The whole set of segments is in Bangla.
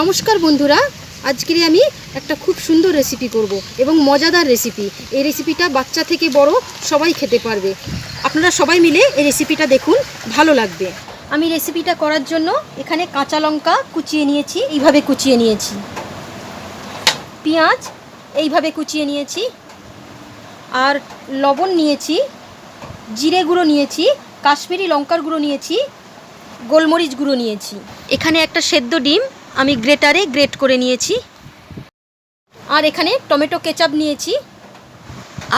নমস্কার বন্ধুরা আজকে আমি একটা খুব সুন্দর রেসিপি করব এবং মজাদার রেসিপি এই রেসিপিটা বাচ্চা থেকে বড় সবাই খেতে পারবে। আপনারা সবাই মিলে এই রেসিপিটা দেখুন, ভালো লাগবে। আমি রেসিপিটা করার জন্য এখানে কাঁচা লঙ্কা কুচিয়ে নিয়েছি, এইভাবে কুচিয়ে নিয়েছি। পেঁয়াজ, এইভাবে কুচিয়ে নিয়েছি। আর লবণ নিয়েছি, জিরে গুঁড়ো নিয়েছি, কাশ্মীরি লঙ্কার গুঁড়ো নিয়েছি, গোলমরিচ গুঁড়ো নিয়েছি। এখানে একটা সেদ্ধ ডিম আমি গ্রেটারে গ্রেট করে নিয়েছি। আর এখানে টমেটো কেচাপ নিয়েছি।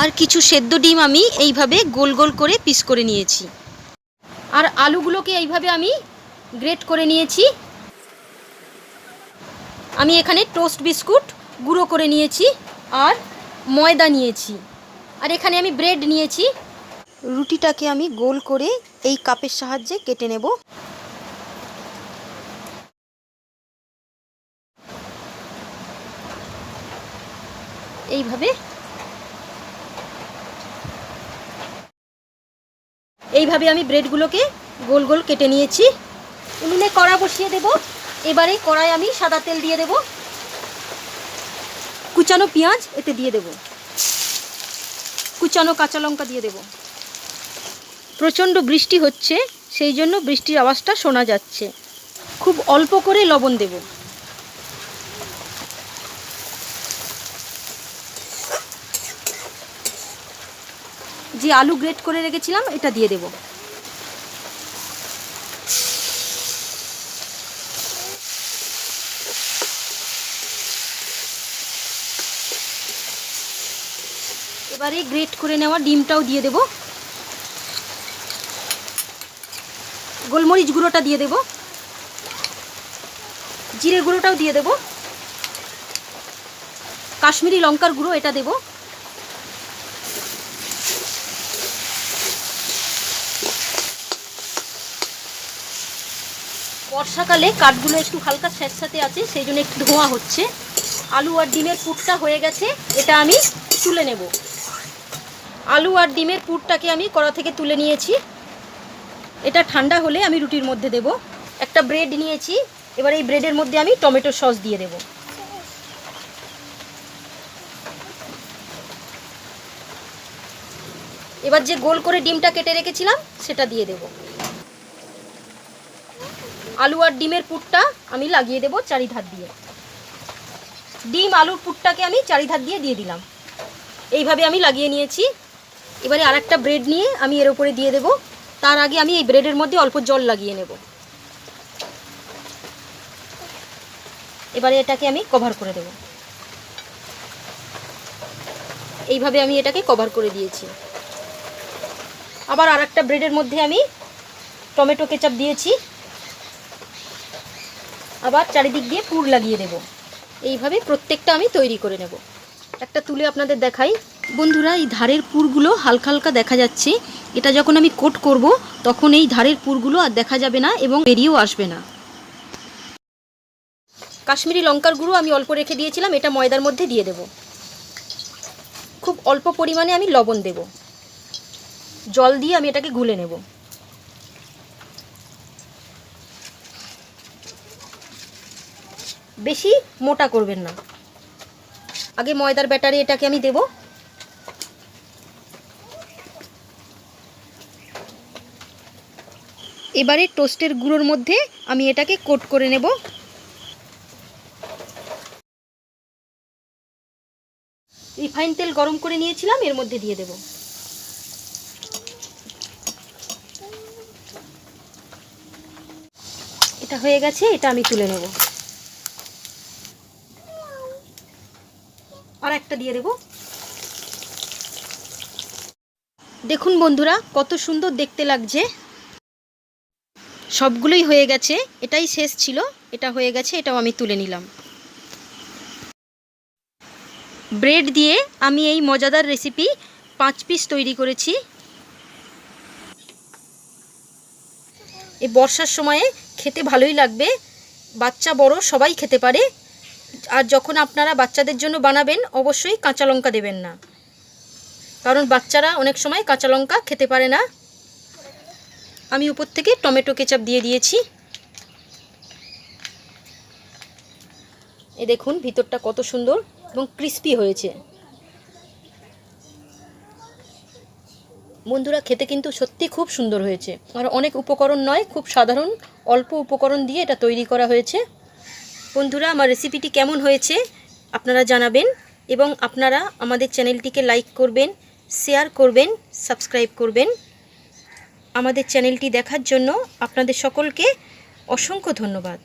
আর কিছু সেদ্ধ ডিম আমি এইভাবে গোল গোল করে পিস করে নিয়েছি। আর আলুগুলোকে এইভাবে আমি গ্রেট করে নিয়েছি। আমি এখানে টোস্ট বিস্কুট গুঁড়ো করে নিয়েছি আর ময়দা নিয়েছি। আর এখানে আমি ব্রেড নিয়েছি। রুটিটাকে আমি গোল করে এই কাপের সাহায্যে কেটে নেব। এইভাবে। এইভাবে আমি ব্রেডগুলোকে গোল গোল কেটে নিয়েছি। উনুনে কড়া বসিয়ে দেব। এবারে কড়াই আমি সাদা তেল দিয়ে দেব। কুচানো পেঁয়াজ এতে দিয়ে দেব। কুচানো কাঁচা লঙ্কা দিয়ে দেব। প্রচণ্ড বৃষ্টি হচ্ছে, সেই জন্য বৃষ্টির আওয়াজটা শোনা যাচ্ছে। খুব অল্প করে লবণ দেবো। যে আলু গ্রেট করে রেখেছিলাম, এটা দিয়ে দেব। এবারে গ্রেট করে নেওয়া ডিমটাও দিয়ে দেব। গোলমরিচ গুঁড়োটা দিয়ে দেব। জিরে গুঁড়োটাও দিয়ে দেব। কাশ্মীরি লঙ্কার গুঁড়ো এটা দেবো। বর্ষাকালে কাঠগুলো একটু হালকা স্যাঁতস্যাঁতে আছে, সেই জন্য একটু ধোঁয়া হচ্ছে। আলু আর ডিমের পুরটা হয়ে গেছে, এটা আমি তুলে নেব। আলু আর ডিমের পুরটাকে আমি কড়া থেকে তুলে নিয়েছি। এটা ঠান্ডা হলে আমি রুটির মধ্যে দেব। একটা ব্রেড নিয়েছি, এবার এই ব্রেডের মধ্যে আমি টমেটো সস দিয়ে দেব। এবার যে গোল করে ডিমটা কেটে রেখেছিলাম, সেটা দিয়ে দেবো। আলু আর ডিমের পুরটা আমি লাগিয়ে দেবো চারিধার দিয়ে। ডিম, আলুর পুরটাকে আমি চারিধার দিয়ে দিয়ে দিলাম। এইভাবে আমি লাগিয়ে নিয়েছি। এবারে আর একটা ব্রেড নিয়ে আমি এর উপরে দিয়ে দেব। তার আগে আমি এই ব্রেডের মধ্যে অল্প জল লাগিয়ে নেব। এবারে এটাকে আমি কভার করে দেব। এইভাবে আমি এটাকে কভার করে দিয়েছি। আবার আর একটা ব্রেডের মধ্যে আমি টমেটো কেচাপ দিয়েছি। আবার চারিদিক দিয়ে পুর লাগিয়ে দেব। এইভাবে প্রত্যেকটা আমি তৈরি করে নেব। একটা তুলে আপনাদের দেখাই। বন্ধুরা, এই ধারের পুরগুলো হালকা হালকা দেখা যাচ্ছে। এটা যখন আমি কোট করব, তখন এই ধারের পুরগুলো আর দেখা যাবে না এবং বেরিয়েও আসবে না। কাশ্মীরি লঙ্কার গুঁড়ো আমি অল্প রেখে দিয়েছিলাম। এটা ময়দার মধ্যে দিয়ে দেব। খুব অল্প পরিমাণে আমি লবণ দেব। জল দিয়ে আমি এটাকে গুলে নেব। বেশি মোটা করবেন না। আগে ময়দার ব্যাটারি এটাকে আমি দেব। এবারে টোস্টের গুঁড়োর মধ্যে আমি এটাকে কোট করে নেব। রিফাইন তেল গরম করে নিয়েছিলাম, এর মধ্যে দিয়ে দেব। এটা হয়ে গেছে, এটা আমি তুলে নেব। আর একটা দিয়ে দেব। দেখুন বন্ধুরা, কত সুন্দর দেখতে লাগছে। সবগুলোই হয়ে গেছে, এটাই শেষ ছিল, এটা হয়ে গেছে, এটাও আমি তুলে নিলাম। ব্রেড দিয়ে আমি এই মজাদার রেসিপি পাঁচ পিস তৈরি করেছি। এই বর্ষার সময়ে খেতে ভালোই লাগবে, বাচ্চা বড় সবাই খেতে পারে। আর যখন আপনারা বাচ্চাদের জন্য বানাবেন, অবশ্যই কাঁচা লঙ্কা দেবেন না। কারণ বাচ্চারা অনেক সময় কাঁচা লঙ্কা খেতে পারে না। আমি উপর থেকে টমেটো কেচাপ দিয়ে দিয়েছি। এ দেখুন, ভিতরটা কত সুন্দর এবং ক্রিস্পি হয়েছে। বন্ধুরা, খেতে কিন্তু সত্যি খুব সুন্দর হয়েছে। আর অনেক উপকরণ নয়, খুব সাধারণ, অল্প উপকরণ দিয়ে এটা তৈরি করা হয়েছে। বন্ধুরা, আমার রেসিপিটি কেমন হয়েছে আপনারা জানাবেন এবং আপনারা আমাদের চ্যানেলটিকে লাইক করবেন শেয়ার করবেন সাবস্ক্রাইব করবেন। আমাদের চ্যানেলটি দেখার জন্য আপনাদের সকলকে অসংখ্য ধন্যবাদ।